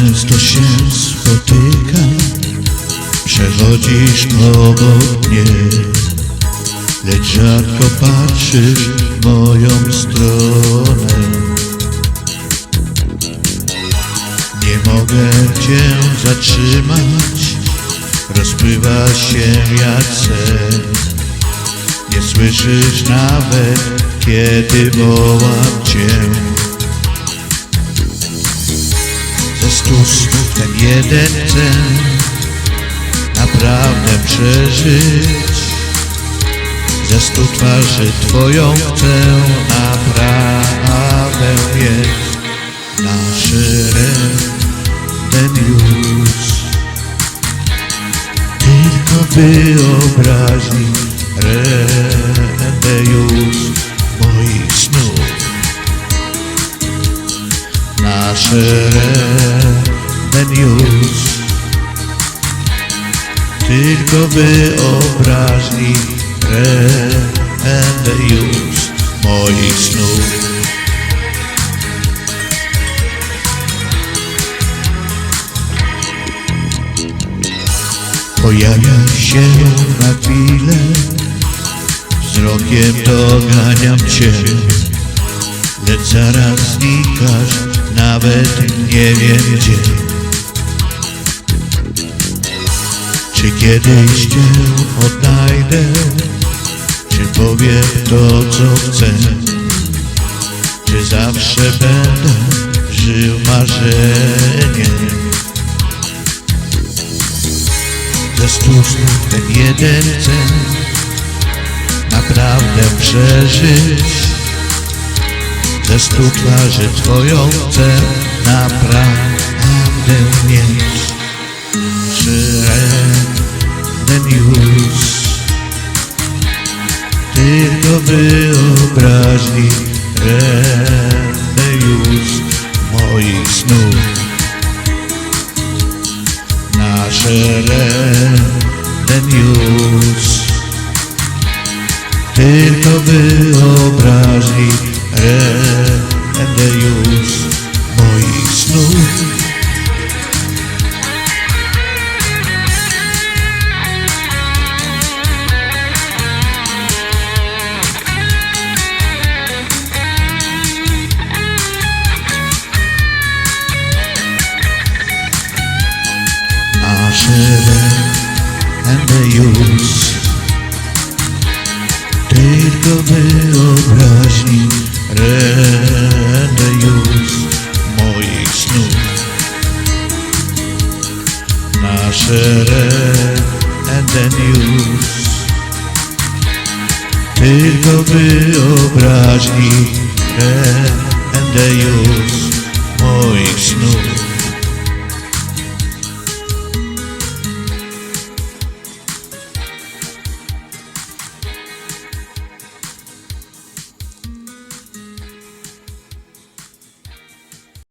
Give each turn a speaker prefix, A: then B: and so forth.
A: Często się spotykam, przechodzisz obok mnie, lecz rzadko patrzysz w moją stronę. Nie mogę cię zatrzymać, rozpływa się jak sen. Nie słyszysz nawet, kiedy wołam cię. Snów ten jeden chcę naprawdę przeżyć. Ze stu twarzy Twoją chcę naprawdę mieć. Nasz ten już tylko wyobraźni już moich snów Nasze ten już. Tylko wyobraźni Będę już moich snów. Pojawia się na chwilę. Wzrokiem doganiam cię. Lecz zaraz znikasz Nawet nie wiem gdzie Czy kiedyś cię odnajdę Czy powiem to co chcę Czy zawsze będę żył marzeniem ze stu snów ten jeden chcę naprawdę przeżyć. Ze stu twarzy Twoją chcę naprawdę mieć. Ten już tylko wyobraźni będę już moich snów. Nasze ten już tylko wyobraźni nasze będę już tylko wyobraźni będę już moich snów nasze będę już tylko wyobraźni będę już moich snów